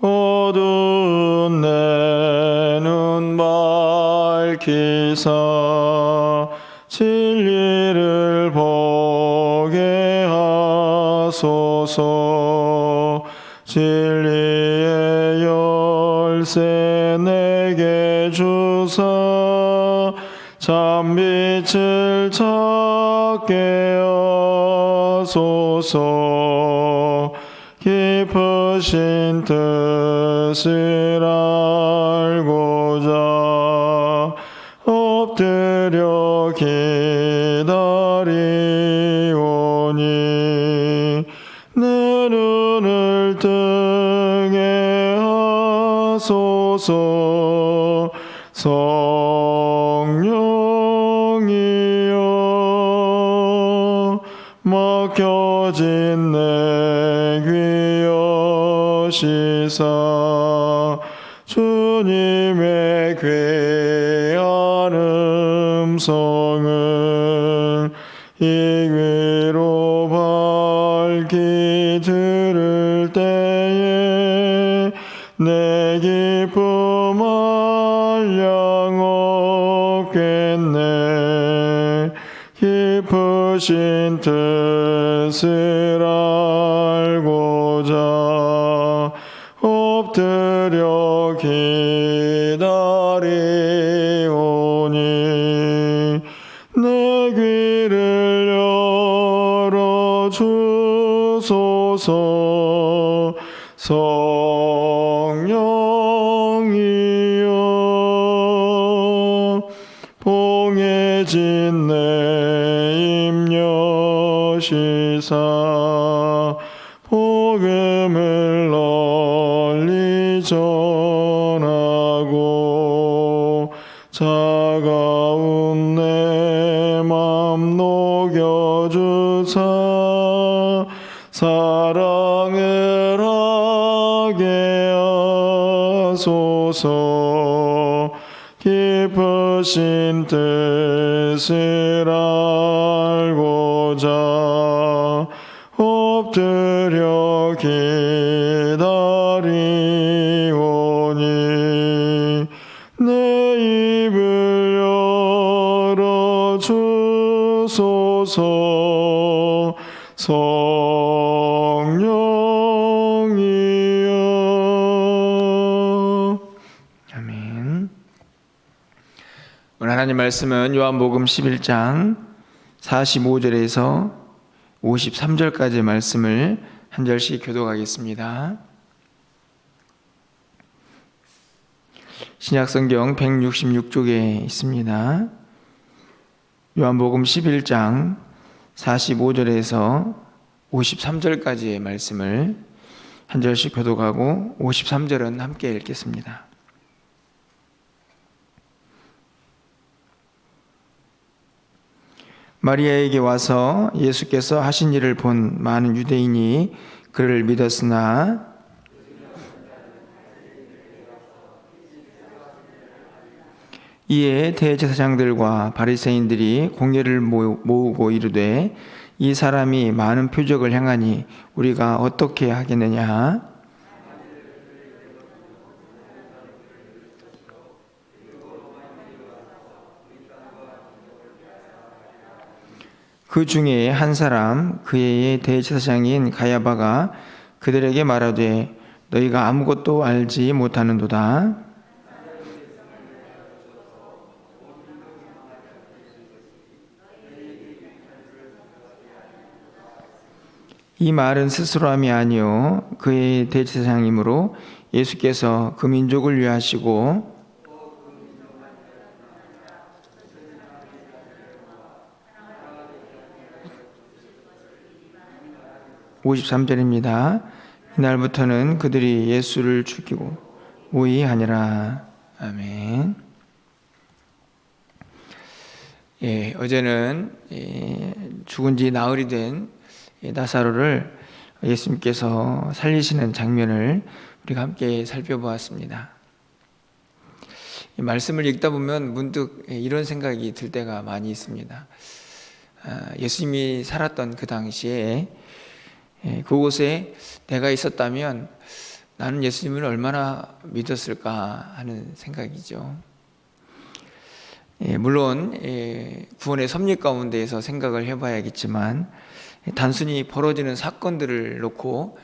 어두운 내 눈 밝히사 진리를 보게 하소서. 진리의 열쇠 내게 주사 참빛을 찾게 하소서 깊으신 뜻을 알고자 엎드려 기 귀여시사. 주님의 귀한 음성을 이 귀로 밝히 들을 때에 내 기쁨 한량 없겠네. 깊으신 뜻을 알고자 기다리오니 내 귀를 열어 주소서. 성령이여 봉해진 내 임여 시사 녹여주사 사랑을 하게 하소서. 깊으신 뜻을 알고자 엎드려 기다리오니 내 입을 열어 주소서 성령이여 아멘 오늘 하나님 말씀은 요한복음 11장 45절에서 53절까지의 말씀을 한 절씩 교독하겠습니다. 신약성경 166쪽에 있습니다. 요한복음 11장 45절에서 53절까지의 말씀을 한 절씩 교독하고 53절은 함께 읽겠습니다. 마리아에게 와서 예수께서 하신 일을 본 많은 유대인이 그를 믿었으나 이에 대제사장들과 바리새인들이 공예를 모으고 이르되 이 사람이 많은 표적을 행하니 우리가 어떻게 하겠느냐? 그 중에 한 사람 그의 대제사장인 가야바가 그들에게 말하되 너희가 아무것도 알지 못하는도다. 이 말은 스스로함이 아니요 그의 대제사장이므로 예수께서 그 민족을 위하시고 53절입니다. 이날부터는 그들이 예수를 죽이고 모의하니라. 아멘. 예, 어제는 예, 죽은 지 나흘이 된 나사로를 예수님께서 살리시는 장면을 우리가 함께 살펴보았습니다. 이 말씀을 읽다 보면 문득 이런 생각이 들 때가 많이 있습니다. 아, 예수님이 살았던 그 당시에 예, 그곳에 내가 있었다면 나는 예수님을 얼마나 믿었을까 하는 생각이죠. 예, 물론 예, 구원의 섭리 가운데에서 생각을 해봐야겠지만 단순히 벌어지는 사건들을 놓고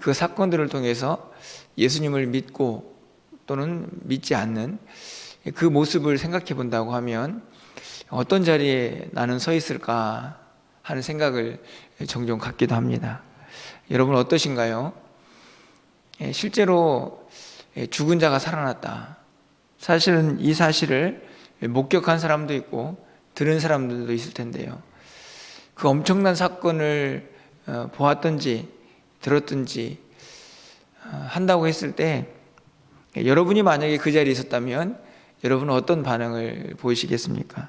그 사건들을 통해서 예수님을 믿고 또는 믿지 않는 그 모습을 생각해 본다고 하면 어떤 자리에 나는 서 있을까 하는 생각을 종종 갖기도 합니다. 여러분 어떠신가요? 예, 실제로 예, 죽은 자가 살아났다. 사실은 이 사실을 목격한 사람도 있고 들은 사람들도 있을 텐데요. 그 엄청난 사건을 어, 보았든지 들었든지 어, 한다고 했을 때 여러분이 만약에 그 자리에 있었다면 여러분은 어떤 반응을 보이시겠습니까?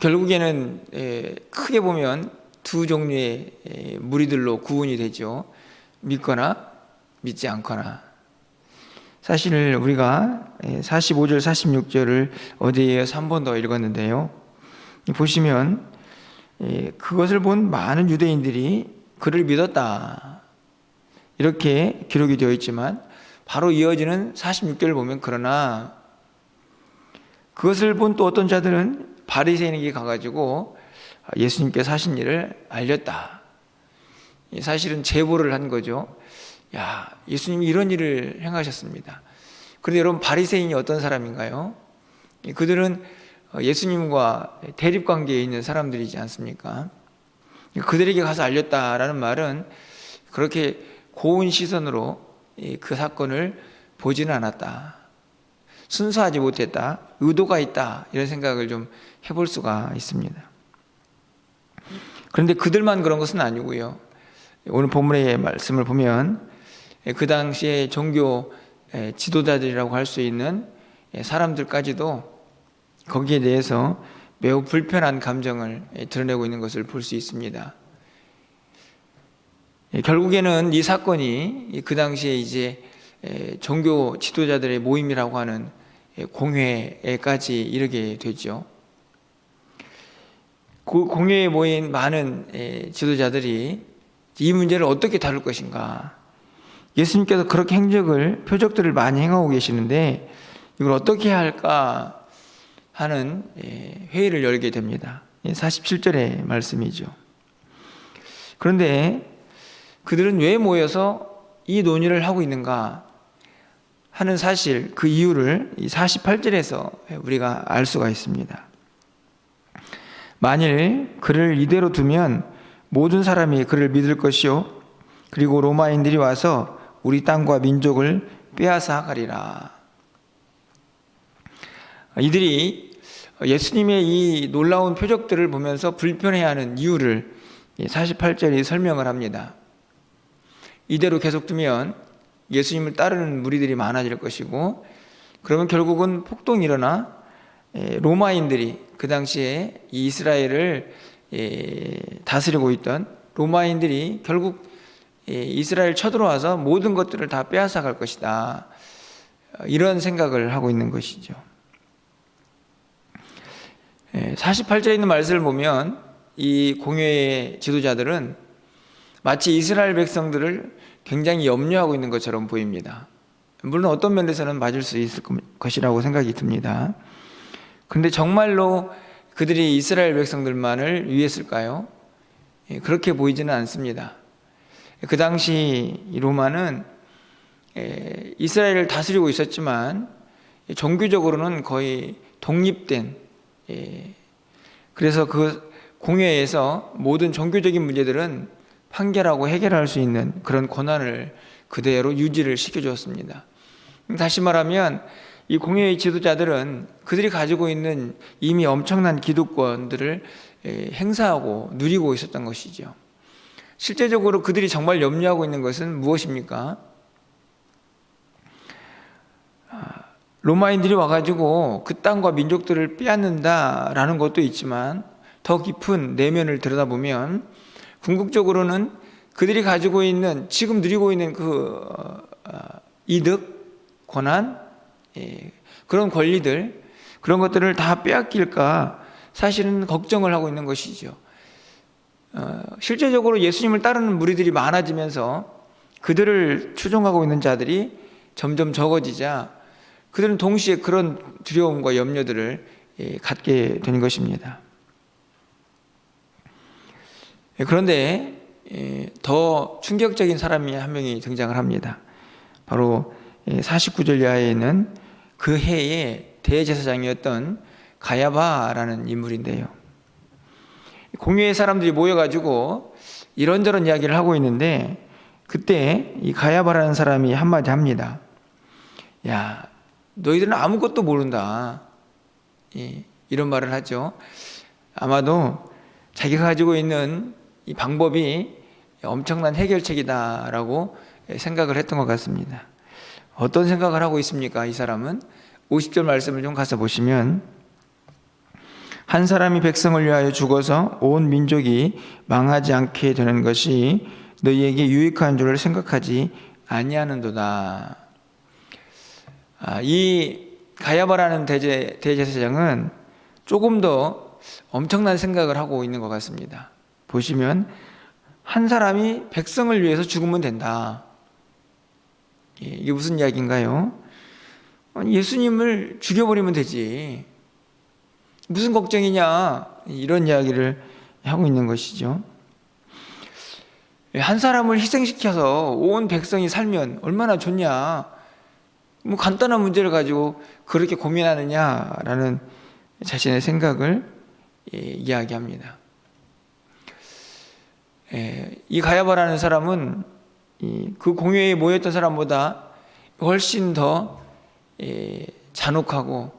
결국에는 예, 크게 보면 두 종류의 무리들로 구분이 되죠. 믿거나 믿지 않거나. 사실 우리가 45절, 46절을 어제 이어서 한 번 더 읽었는데요. 보시면 그것을 본 많은 유대인들이 그를 믿었다. 이렇게 기록이 되어 있지만 바로 이어지는 46절을 보면 그러나 그것을 본 또 어떤 자들은 바리새인에게 가가지고 예수님께서 하신 일을 알렸다. 사실은 제보를 한 거죠. 야, 예수님이 이런 일을 행하셨습니다. 그런데 여러분 바리새인이 어떤 사람인가요? 그들은 예수님과 대립 관계에 있는 사람들이지 않습니까? 그들에게 가서 알렸다라는 말은 그렇게 고운 시선으로 그 사건을 보지는 않았다. 순수하지 못했다. 의도가 있다. 이런 생각을 좀 해볼 수가 있습니다. 그런데 그들만 그런 것은 아니고요. 오늘 본문의 말씀을 보면 그 당시에 종교 지도자들이라고 할 수 있는 사람들까지도 거기에 대해서 매우 불편한 감정을 드러내고 있는 것을 볼 수 있습니다. 결국에는 이 사건이 그 당시에 이제 종교 지도자들의 모임이라고 하는 공회까지 이르게 되죠. 그 공회에 모인 많은 지도자들이 이 문제를 어떻게 다룰 것인가. 예수님께서 그렇게 행적을, 표적들을 많이 행하고 계시는데 이걸 어떻게 할까 하는 회의를 열게 됩니다. 47절의 말씀이죠. 그런데 그들은 왜 모여서 이 논의를 하고 있는가 하는 사실, 그 이유를 48절에서 우리가 알 수가 있습니다. 만일 그를 이대로 두면 모든 사람이 그를 믿을 것이요 그리고 로마인들이 와서 우리 땅과 민족을 빼앗아 가리라. 이들이 예수님의 이 놀라운 표적들을 보면서 불편해하는 이유를 48절이 설명을 합니다. 이대로 계속 두면 예수님을 따르는 무리들이 많아질 것이고 그러면 결국은 폭동이 일어나 로마인들이 그 당시에 이스라엘을 다스리고 있던 로마인들이 결국 이스라엘 쳐들어와서 모든 것들을 다 빼앗아 갈 것이다. 이런 생각을 하고 있는 것이죠. 48절에 있는 말씀을 보면 이 공회의 지도자들은 마치 이스라엘 백성들을 굉장히 염려하고 있는 것처럼 보입니다. 물론 어떤 면에서는 맞을 수 있을 것이라고 생각이 듭니다. 그런데 정말로 그들이 이스라엘 백성들만을 위했을까요? 예, 그렇게 보이지는 않습니다. 그 당시 이 로마는 예, 이스라엘을 다스리고 있었지만 종교적으로는 거의 독립된 예, 그래서 그 공회에서 모든 종교적인 문제들은 판결하고 해결할 수 있는 그런 권한을 그대로 유지를 시켜주었습니다. 다시 말하면 이 공회의 지도자들은 그들이 가지고 있는 이미 엄청난 기득권들을 예, 행사하고 누리고 있었던 것이죠. 실제적으로 그들이 정말 염려하고 있는 것은 무엇입니까? 아, 로마인들이 와가지고 그 땅과 민족들을 빼앗는다라는 것도 있지만 더 깊은 내면을 들여다보면 궁극적으로는 그들이 가지고 있는 지금 누리고 있는 그 어, 어, 이득, 권한, 예, 그런 권리들 그런 것들을 다 빼앗길까 사실은 걱정을 하고 있는 것이죠. 어, 실제적으로 예수님을 따르는 무리들이 많아지면서 그들을 추종하고 있는 자들이 점점 적어지자 그들은 동시에 그런 두려움과 염려들을 예, 갖게 되는 것입니다. 예, 그런데 예, 더 충격적인 사람이 한 명이 등장을 합니다. 바로 49절 이하에 있는 그 해의 대제사장이었던 가야바라는 인물인데요. 공유의 사람들이 모여가지고 이런저런 이야기를 하고 있는데 그때 이 가야바라는 사람이 한마디 합니다. 야, 너희들은 아무것도 모른다. 예, 이런 말을 하죠. 아마도 자기가 가지고 있는 이 방법이 엄청난 해결책이다라고 생각을 했던 것 같습니다. 어떤 생각을 하고 있습니까? 이 사람은 50절 말씀을 좀 가서 보시면 한 사람이 백성을 위하여 죽어서 온 민족이 망하지 않게 되는 것이 너희에게 유익한 줄을 생각하지 아니하는도다. 아, 이 가야바라는 대제 대제사장은 조금 더 엄청난 생각을 하고 있는 것 같습니다. 보시면 한 사람이 백성을 위해서 죽으면 된다. 예, 이게 무슨 이야기인가요? 예수님을 죽여버리면 되지. 무슨 걱정이냐? 이런 이야기를 하고 있는 것이죠. 한 사람을 희생시켜서 온 백성이 살면 얼마나 좋냐? 뭐 간단한 문제를 가지고 그렇게 고민하느냐라는 자신의 생각을 예, 이야기합니다. 예, 이 가야바라는 사람은 그 공회에 모였던 사람보다 훨씬 더 예, 잔혹하고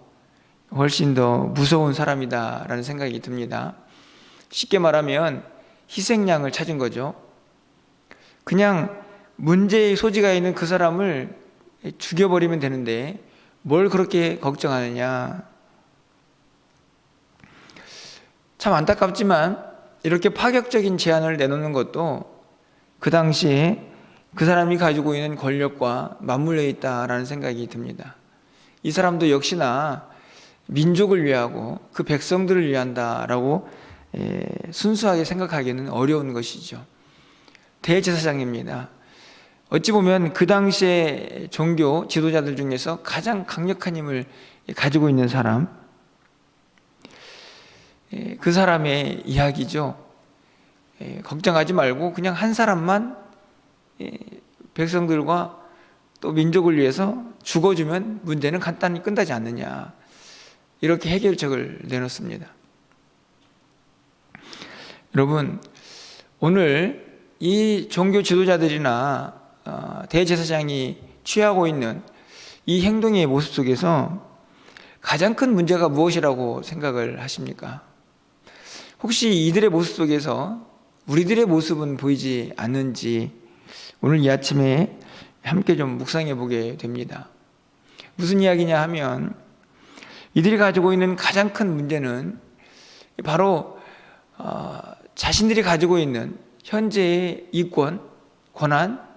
훨씬 더 무서운 사람이다라는 생각이 듭니다. 쉽게 말하면 희생양을 찾은 거죠. 그냥 문제의 소지가 있는 그 사람을 죽여버리면 되는데 뭘 그렇게 걱정하느냐. 참 안타깝지만 이렇게 파격적인 제안을 내놓는 것도 그 당시에 그 사람이 가지고 있는 권력과 맞물려 있다라는 생각이 듭니다. 이 사람도 역시나 민족을 위하고 그 백성들을 위한다라고 예, 순수하게 생각하기는 어려운 것이죠. 대제사장입니다. 어찌 보면 그 당시의 종교 지도자들 중에서 가장 강력한 힘을 가지고 있는 사람, 예, 그 사람의 이야기죠. 예, 걱정하지 말고 그냥 한 사람만 백성들과 또 민족을 위해서 죽어주면 문제는 간단히 끝나지 않느냐. 이렇게 해결책을 내놓습니다. 여러분, 오늘 이 종교 지도자들이나 어, 대제사장이 취하고 있는 이 행동의 모습 속에서 가장 큰 문제가 무엇이라고 생각을 하십니까? 혹시 이들의 모습 속에서 우리들의 모습은 보이지 않는지 오늘 이 아침에 함께 좀 묵상해 보게 됩니다. 무슨 이야기냐 하면 이들이 가지고 있는 가장 큰 문제는 바로 어, 자신들이 가지고 있는 현재의 이권, 권한,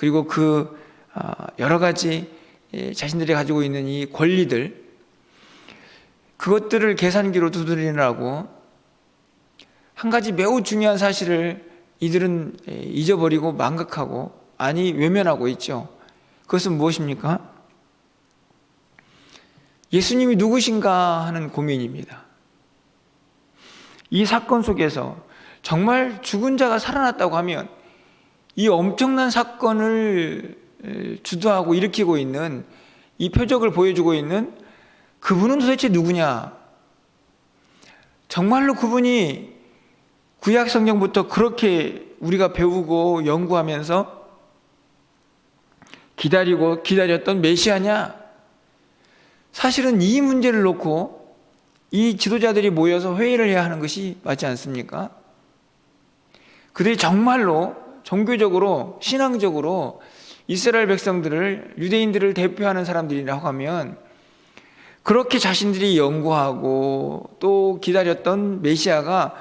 그리고 그 어, 여러 가지 예, 자신들이 가지고 있는 이 권리들, 그것들을 계산기로 두드리느라고 한 가지 매우 중요한 사실을 이들은 예, 잊어버리고 망각하고 아니 외면하고 있죠. 그것은 무엇입니까? 예수님이 누구신가 하는 고민입니다. 이 사건 속에서 정말 죽은 자가 살아났다고 하면 이 엄청난 사건을 주도하고 일으키고 있는 이 표적을 보여주고 있는 그분은 도대체 누구냐? 정말로 그분이 구약 성경부터 그렇게 우리가 배우고 연구하면서 기다리고 기다렸던 메시아냐? 사실은 이 문제를 놓고 이 지도자들이 모여서 회의를 해야 하는 것이 맞지 않습니까? 그들이 정말로 종교적으로 신앙적으로 이스라엘 백성들을 유대인들을 대표하는 사람들이라고 하면 그렇게 자신들이 연구하고 또 기다렸던 메시아가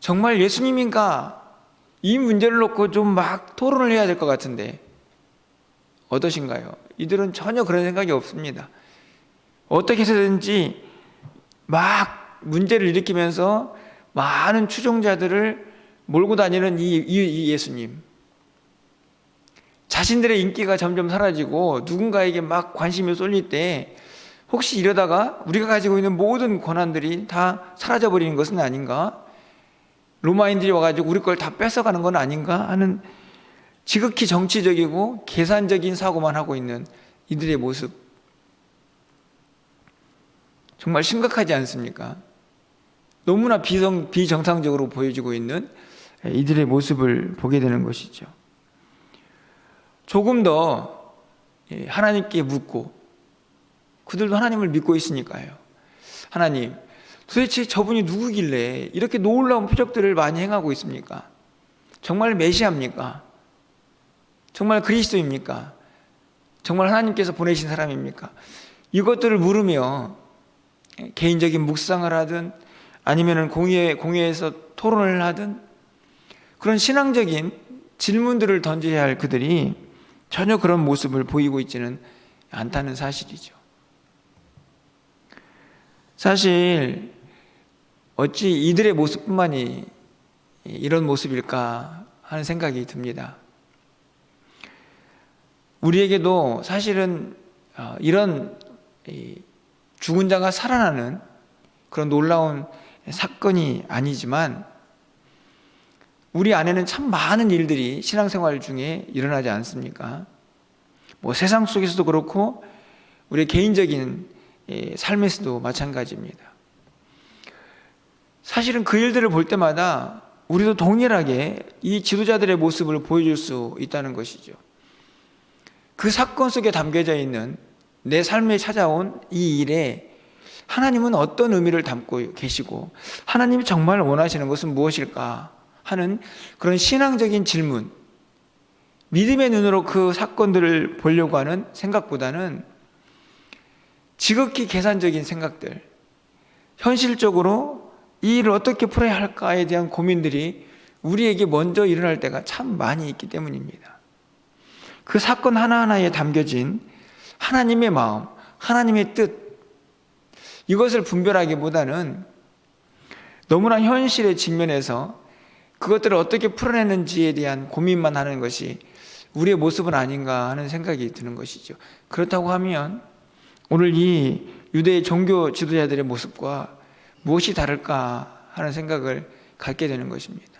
정말 예수님인가 이 문제를 놓고 좀 막 토론을 해야 될 것 같은데 어떠신가요? 이들은 전혀 그런 생각이 없습니다. 어떻게 해서든지 막 문제를 일으키면서 많은 추종자들을 몰고 다니는 이, 이, 이 예수님. 자신들의 인기가 점점 사라지고 누군가에게 막 관심이 쏠릴 때 혹시 이러다가 우리가 가지고 있는 모든 권한들이 다 사라져 버리는 것은 아닌가? 로마인들이 와가지고 우리 걸 다 뺏어가는 건 아닌가 하는 지극히 정치적이고 계산적인 사고만 하고 있는 이들의 모습 정말 심각하지 않습니까? 너무나 비정, 비정상적으로 보여지고 있는 이들의 모습을 보게 되는 것이죠. 조금 더 하나님께 묻고 그들도 하나님을 믿고 있으니까요. 하나님, 도대체 저분이 누구길래 이렇게 놀라운 표적들을 많이 행하고 있습니까? 정말 메시아입니까? 정말 그리스도입니까? 정말 하나님께서 보내신 사람입니까? 이것들을 물으며 개인적인 묵상을 하든 아니면은 공예 공예에서 토론을 하든 그런 신앙적인 질문들을 던져야 할 그들이 전혀 그런 모습을 보이고 있지는 않다는 사실이죠. 사실 어찌 이들의 모습뿐만이 이런 모습일까 하는 생각이 듭니다. 우리에게도 사실은 어, 이런 죽은 자가 살아나는 그런 놀라운 사건이 아니지만 우리 안에는 참 많은 일들이 신앙생활 중에 일어나지 않습니까? 뭐 세상 속에서도 그렇고 우리 개인적인 삶에서도 마찬가지입니다. 사실은 그 일들을 볼 때마다 우리도 동일하게 이 지도자들의 모습을 보여줄 수 있다는 것이죠. 그 사건 속에 담겨져 있는 내 삶에 찾아온 이 일에 하나님은 어떤 의미를 담고 계시고 하나님이 정말 원하시는 것은 무엇일까 하는 그런 신앙적인 질문, 믿음의 눈으로 그 사건들을 보려고 하는 생각보다는 지극히 계산적인 생각들, 현실적으로 이 일을 어떻게 풀어야 할까에 대한 고민들이 우리에게 먼저 일어날 때가 참 많이 있기 때문입니다. 그 사건 하나하나에 담겨진 하나님의 마음, 하나님의 뜻, 이것을 분별하기보다는 너무나 현실의 직면에서 그것들을 어떻게 풀어내는지에 대한 고민만 하는 것이 우리의 모습은 아닌가 하는 생각이 드는 것이죠. 그렇다고 하면 오늘 이 유대의 종교 지도자들의 모습과 무엇이 다를까 하는 생각을 갖게 되는 것입니다.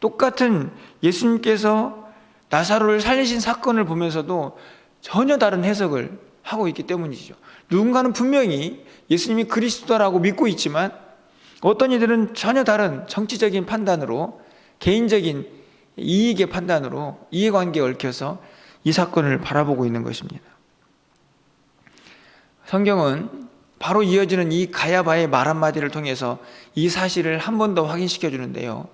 똑같은 예수님께서 나사로를 살리신 사건을 보면서도 전혀 다른 해석을 하고 있기 때문이죠. 누군가는 분명히 예수님이 그리스도라고 믿고 있지만 어떤 이들은 전혀 다른 정치적인 판단으로 개인적인 이익의 판단으로 이해관계에 얽혀서 이 사건을 바라보고 있는 것입니다. 성경은 바로 이어지는 이 가야바의 말 한마디를 통해서 이 사실을 한 번 더 확인시켜 주는데요.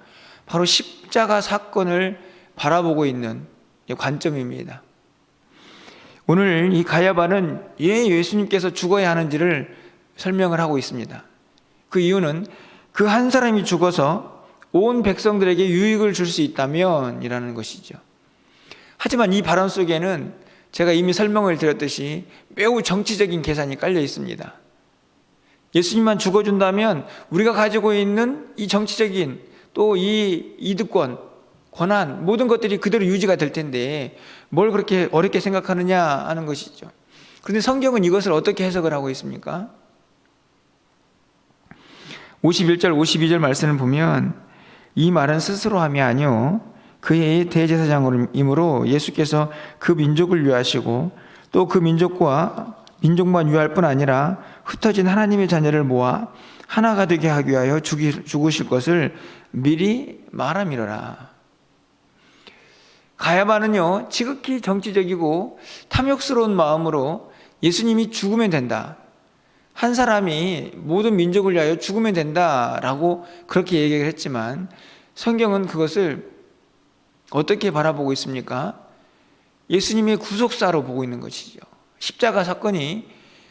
바로 십자가 사건을 바라보고 있는 관점입니다. 오늘 이 가야바는 왜 예수님께서 죽어야 하는지를 설명을 하고 있습니다. 그 이유는 그 한 사람이 죽어서 온 백성들에게 유익을 줄 수 있다면 이라는 것이죠. 하지만 이 발언 속에는 제가 이미 설명을 드렸듯이 매우 정치적인 계산이 깔려 있습니다. 예수님만 죽어준다면 우리가 가지고 있는 이 정치적인 또 이 이득권, 권한, 모든 것들이 그대로 유지가 될 텐데 뭘 그렇게 어렵게 생각하느냐 하는 것이죠. 그런데 성경은 이것을 어떻게 해석을 하고 있습니까? 51절 52절 말씀을 보면 이 말은 스스로 함이 아니요 그의 대제사장이므로 예수께서 그 민족을 위하시고 또 그 민족과 민족만 위할 뿐 아니라 흩어진 하나님의 자녀를 모아 하나가 되게 하기 위하여 죽이, 죽으실 것을 미리 말함이로라. 가야바는요 지극히 정치적이고 탐욕스러운 마음으로 예수님이 죽으면 된다. 한 사람이 모든 민족을 위하여 죽으면 된다라고 그렇게 얘기를 했지만 성경은 그것을 어떻게 바라보고 있습니까? 예수님의 구속사로 보고 있는 것이죠. 십자가 사건이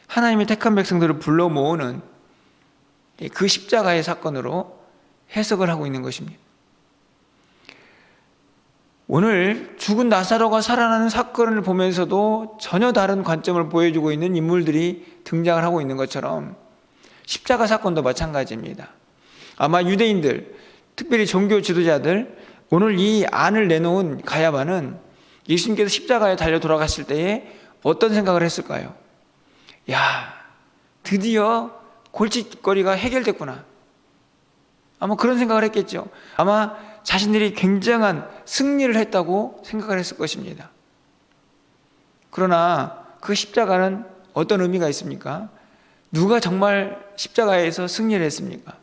하나님의 택한 백성들을 불러 모으는 그 십자가의 사건으로 해석을 하고 있는 것입니다. 오늘 죽은 나사로가 살아나는 사건을 보면서도 전혀 다른 관점을 보여주고 있는 인물들이 등장을 하고 있는 것처럼 십자가 사건도 마찬가지입니다. 아마 유대인들, 특별히 종교 지도자들, 오늘 이 안을 내놓은 가야바는 예수님께서 십자가에 달려 돌아갔을 때에 어떤 생각을 했을까요? 야, 드디어 골칫거리가 해결됐구나. 아마 그런 생각을 했겠죠. 아마 자신들이 굉장한 승리를 했다고 생각을 했을 것입니다. 그러나 그 십자가는 어떤 의미가 있습니까? 누가 정말 십자가에서 승리를 했습니까?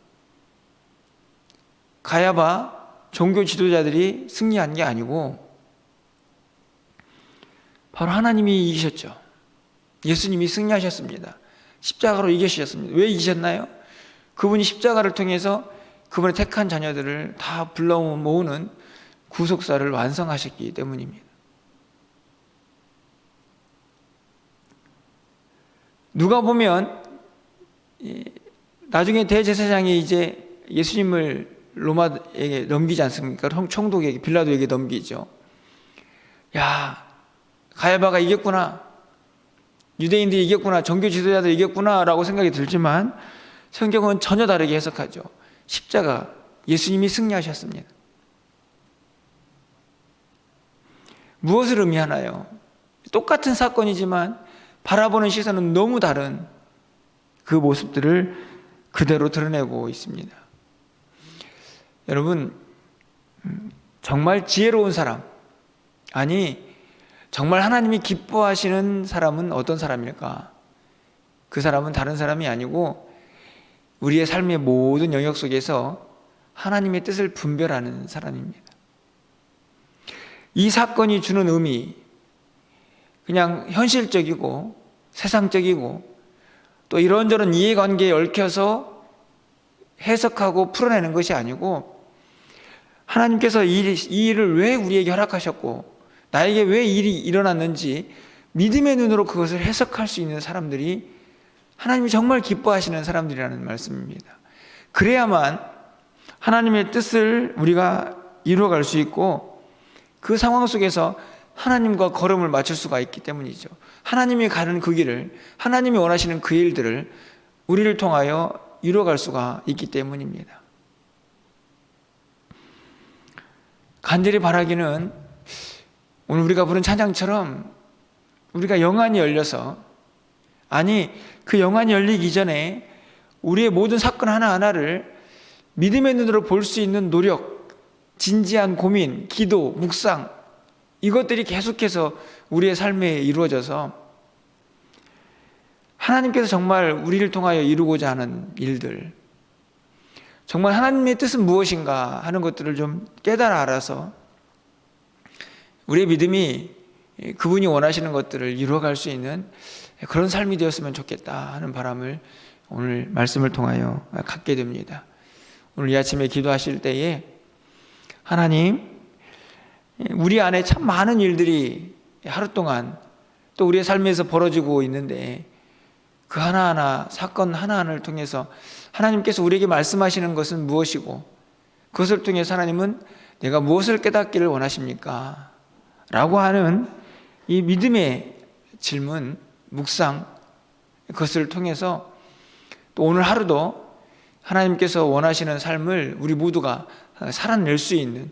가야바 종교 지도자들이 승리한 게 아니고 바로 하나님이 이기셨죠. 예수님이 승리하셨습니다. 십자가로 이기셨습니다. 왜 이기셨나요? 그분이 십자가를 통해서 그분의 택한 자녀들을 다 불러 모으는 구속사를 완성하셨기 때문입니다. 누가 보면 나중에 대제사장이 이제 예수님을 로마에게 넘기지 않습니까? 총독에게 빌라도에게 넘기죠. 야, 가야바가 이겼구나. 유대인들이 이겼구나. 종교 지도자들이 이겼구나라고 생각이 들지만 성경은 전혀 다르게 해석하죠. 십자가 예수님이 승리하셨습니다. 무엇을 의미하나요? 똑같은 사건이지만 바라보는 시선은 너무 다른 그 모습들을 그대로 드러내고 있습니다. 여러분, 음, 정말 지혜로운 사람, 아니, 정말 하나님이 기뻐하시는 사람은 어떤 사람일까? 그 사람은 다른 사람이 아니고 우리의 삶의 모든 영역 속에서 하나님의 뜻을 분별하는 사람입니다. 이 사건이 주는 의미, 그냥 현실적이고 세상적이고 또 이런저런 이해관계에 얽혀서 해석하고 풀어내는 것이 아니고 하나님께서 이 일을 왜 우리에게 허락하셨고 나에게 왜 일이 일어났는지 믿음의 눈으로 그것을 해석할 수 있는 사람들이 하나님이 정말 기뻐하시는 사람들이라는 말씀입니다. 그래야만 하나님의 뜻을 우리가 이루어갈 수 있고 그 상황 속에서 하나님과 걸음을 맞출 수가 있기 때문이죠. 하나님이 가는 그 길을, 하나님이 원하시는 그 일들을 우리를 통하여 이루어갈 수가 있기 때문입니다. 간절히 바라기는 오늘 우리가 부른 찬양처럼 우리가 영안이 열려서 아니 그 영안이 열리기 전에 우리의 모든 사건 하나하나를 믿음의 눈으로 볼 수 있는 노력, 진지한 고민, 기도, 묵상 이것들이 계속해서 우리의 삶에 이루어져서 하나님께서 정말 우리를 통하여 이루고자 하는 일들 정말 하나님의 뜻은 무엇인가 하는 것들을 좀 깨달아 알아서 우리의 믿음이 그분이 원하시는 것들을 이루어갈 수 있는 그런 삶이 되었으면 좋겠다 하는 바람을 오늘 말씀을 통하여 갖게 됩니다. 오늘 이 아침에 기도하실 때에 하나님, 우리 안에 참 많은 일들이 하루 동안 또 우리의 삶에서 벌어지고 있는데 그 하나하나 사건 하나하나를 통해서 하나님께서 우리에게 말씀하시는 것은 무엇이고 그것을 통해서 하나님은 내가 무엇을 깨닫기를 원하십니까? 라고 하는 이 믿음의 질문, 묵상, 그것을 통해서 또 오늘 하루도 하나님께서 원하시는 삶을 우리 모두가 살아낼 수 있는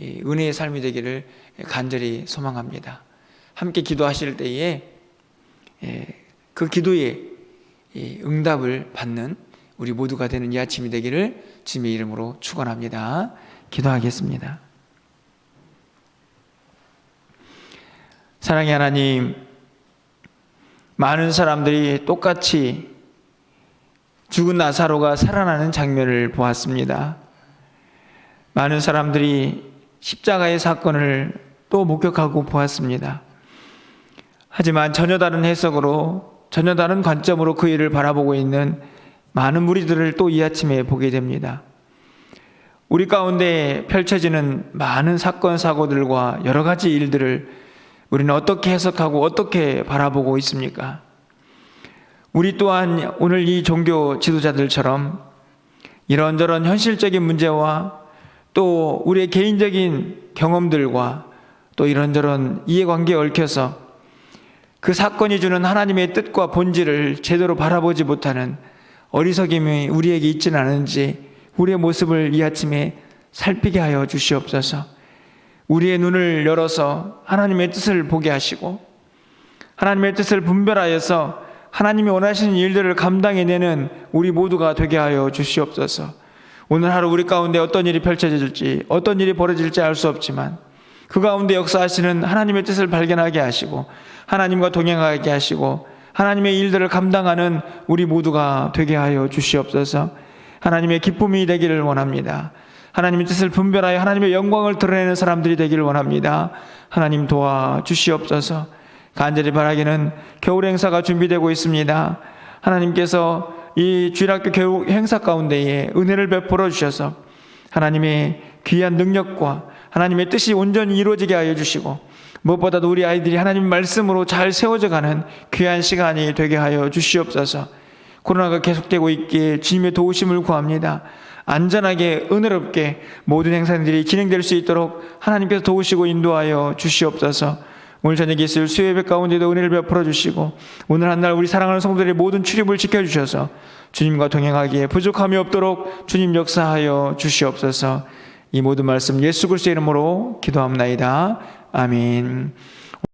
은혜의 삶이 되기를 간절히 소망합니다. 함께 기도하실 때에 그 기도에 응답을 받는 우리 모두가 되는 이 아침이 되기를 주님의 이름으로 축원합니다. 기도하겠습니다. 사랑의 하나님, 많은 사람들이 똑같이 죽은 나사로가 살아나는 장면을 보았습니다. 많은 사람들이 십자가의 사건을 또 목격하고 보았습니다. 하지만 전혀 다른 해석으로 전혀 다른 관점으로 그 일을 바라보고 있는 많은 무리들을 또 이 아침에 보게 됩니다. 우리 가운데 펼쳐지는 많은 사건, 사고들과 여러 가지 일들을 우리는 어떻게 해석하고 어떻게 바라보고 있습니까? 우리 또한 오늘 이 종교 지도자들처럼 이런저런 현실적인 문제와 또 우리의 개인적인 경험들과 또 이런저런 이해관계에 얽혀서 그 사건이 주는 하나님의 뜻과 본질을 제대로 바라보지 못하는 어리석임이 우리에게 있지는 않은지 우리의 모습을 이 아침에 살피게 하여 주시옵소서. 우리의 눈을 열어서 하나님의 뜻을 보게 하시고 하나님의 뜻을 분별하여서 하나님이 원하시는 일들을 감당해내는 우리 모두가 되게 하여 주시옵소서. 오늘 하루 우리 가운데 어떤 일이 펼쳐질지 어떤 일이 벌어질지 알 수 없지만 그 가운데 역사하시는 하나님의 뜻을 발견하게 하시고 하나님과 동행하게 하시고 하나님의 일들을 감당하는 우리 모두가 되게 하여 주시옵소서. 하나님의 기쁨이 되기를 원합니다. 하나님의 뜻을 분별하여 하나님의 영광을 드러내는 사람들이 되기를 원합니다. 하나님 도와 주시옵소서. 간절히 바라기는 겨울 행사가 준비되고 있습니다. 하나님께서 이 주일학교 교육 행사 가운데에 은혜를 베풀어 주셔서 하나님의 귀한 능력과 하나님의 뜻이 온전히 이루어지게 하여 주시고 무엇보다도 우리 아이들이 하나님 말씀으로 잘 세워져 가는 귀한 시간이 되게 하여 주시옵소서. 코로나가 계속되고 있기에 주님의 도우심을 구합니다. 안전하게 은혜롭게 모든 행사들이 진행될 수 있도록 하나님께서 도우시고 인도하여 주시옵소서. 오늘 저녁에 있을 수요예배 가운데도 은혜를 베풀어 주시고 오늘 한 날 우리 사랑하는 성도들의 모든 출입을 지켜 주셔서 주님과 동행하기에 부족함이 없도록 주님 역사하여 주시옵소서. 이 모든 말씀 예수 그리스도의 이름으로 기도합나이다. 아멘.